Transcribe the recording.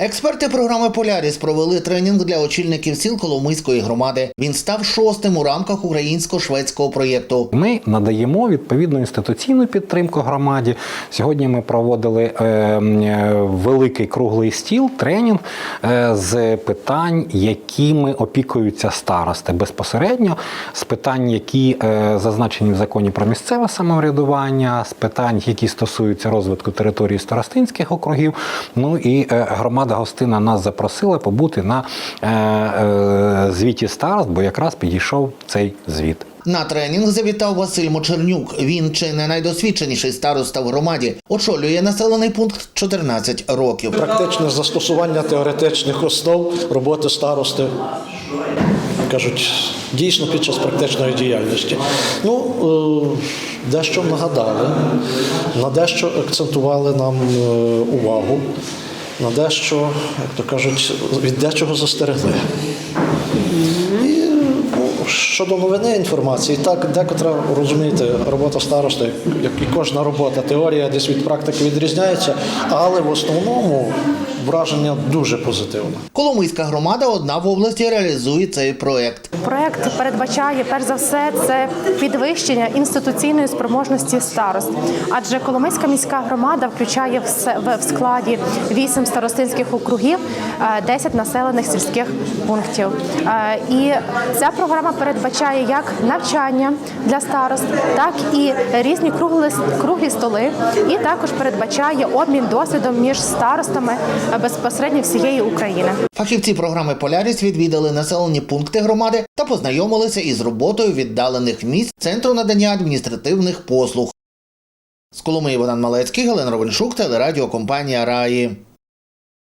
Експерти програми Поляріс провели тренінг для очільників сіл Коломийської громади. Він став шостим у рамках українсько-шведського проєкту. Ми надаємо відповідну інституційну підтримку громаді. Сьогодні ми проводили е, е, великий круглий стіл, тренінг е, з питань, якими опікуються старости безпосередньо, з питань, які зазначені в законі про місцеве самоврядування, з питань, які стосуються розвитку території старостинських округів. Ну і е, громада гостина нас запросила побути на е, е, звіті старост, бо якраз підійшов цей звіт. На тренінг завітав Василь Мочернюк. Він чи не найдосвідченіший староста в громаді, очолює населений пункт 14 років. Практичне застосування теоретичних основ роботи старости. Кажуть, дійсно під час практичної діяльності. Ну, е, дещо нагадали, на дещо акцентували нам е, увагу, на дещо, як то кажуть, від дечого застерегли. Щодо новини інформації, так, декотра, розумієте, робота старости, як і кожна робота, теорія десь від практики відрізняється, але в основному враження дуже позитивне. Коломийська громада одна в області реалізує цей проект. Проект передбачає перш за все це підвищення інституційної спроможності старост, адже Коломийська міська громада включає в складі 8 старостинських округів, е, 10 населених сільських пунктів. Е, І ця програма передбачає як навчання для старост, так і різні круглі, круглі столи, і також передбачає обмін досвідом між старостами е, безпосередньо всієї України. Фахівці програми Поляріс відвідали населені пункти громади та познайомилися із роботою віддалених місць центру надання адміністративних послуг. З Коломиї Богдан Малецький, Галина Ровеншук, телерадіокомпанія Раї.